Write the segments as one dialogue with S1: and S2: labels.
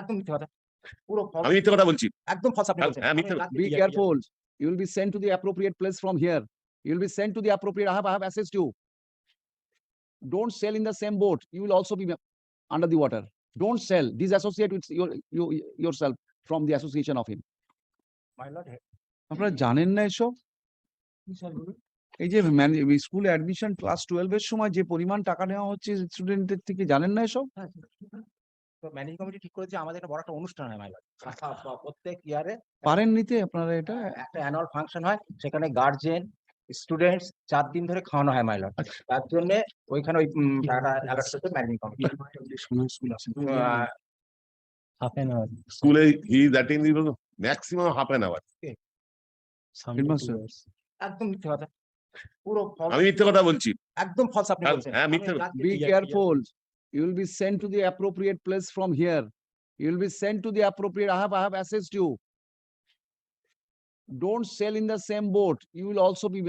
S1: একদম মিথ্যে কথা পুরো
S2: আমি মিথ্যে কথা বলছি
S1: একদম false আপনি
S2: হ্যাঁ,
S1: বলছেন।
S2: হ্যাঁ,
S3: careful.
S1: বলছি।
S3: You will be sent to the appropriate place from here. You will be sent to the appropriate, have, assessed you. Don't sail in the same boat. You will also be under the water. Don't sell. Disassociate with your, you, yourself from the association of him.
S1: My lord,
S3: আপনারা জানেন না এসব? এই যে স্কুলে admission class twelve এর সময় যে পরিমাণ টাকা নেওয়া হচ্ছে স্টুডেন্টদের থেকে জানেন না এসব?
S1: হ্যাঁ, ম্যানেজিং কমিটি ঠিক করেছে আমাদের একটা বড় একটা অনুষ্ঠান হয় মাই প্রত্যেক ইয়ারে
S3: পারেন নিতে আপনারা এটা?
S1: একটা অ্যানুয়াল ফাংশন হয় সেখানে গার্জেন স্টুডেন্টস চার দিন ধরে খাওয়ানো হয় মাই
S3: আচ্ছা।
S1: তার জন্য ওইখানে ওই টাকাটা alert managing committee
S4: an hour.
S2: স্কুলে he is attending maximum half an hour.
S1: একদম মিথ্যে কথা। পুরো
S2: আমি মিথ্যে কথা বলছি।
S1: একদম ফলস আপনি
S2: হ্যাঁ,
S1: বলছেন।
S2: হ্যাঁ, মিথ্যে কথা।
S1: রাত্রে
S3: You will be sent to the appropriate place from here. You will be sent to the appropriate. I have, I have assessed you. Don't sail in the same boat. You will also be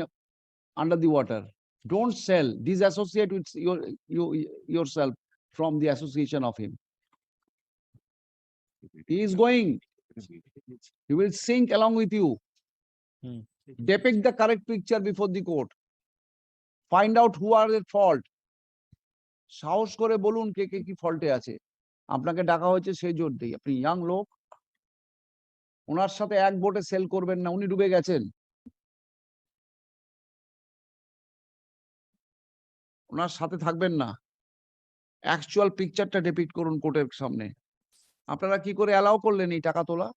S3: under the water. Don't sell. Disassociate with your, you, yourself from the association of him. He is going. He will sink along with you.
S4: Hmm.
S3: Depict the correct picture before the court. Find out who are at fault. সাহস করে বলুন কে কে কি ফল্টে আছে। আপনাকে ডাকা হয়েছে সেই জোর দিই আপনি ইয়াং লোক। ওনার সাথে এক বোটে সেল করবেন না উনি ডুবে গেছেন। ওনার সাথে থাকবেন না। অ্যাকচুয়াল পিকচারটা ডেপিক্ট করুন কোর্টের সামনে। আপনারা কি করে অ্যালাউ করলেন এই টাকা তোলা?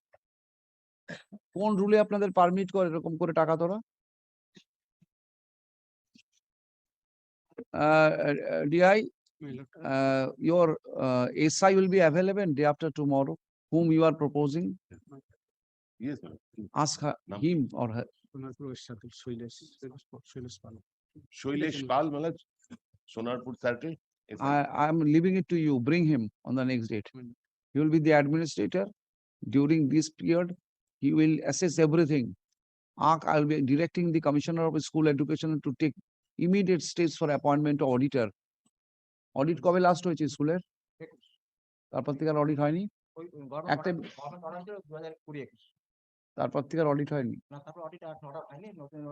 S3: কোন রুলে আপনাদের পারমিট করে এরকম করে টাকা তোলা? uh, uh, your uh, SI will be available day after tomorrow, whom you are proposing?
S2: Yes, ma'am. Hmm.
S3: Ask her, him or her.
S2: Shailesh Pal, Malaj, Sonarpur Circle.
S3: I am leaving it to you. Bring him on the next date. He will be the administrator. During this period, he will assess everything. I'll be directing the Commissioner of School Education to take immediate steps for appointment of auditor Audit কবে last হয়েছে স্কুলের? তারপর থেকে আর audit হয়নি? একটা- তারপর থেকে আর অডিট হয়নি?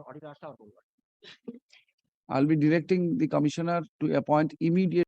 S1: Audit audit
S3: I'll be directing the commissioner to appoint immediate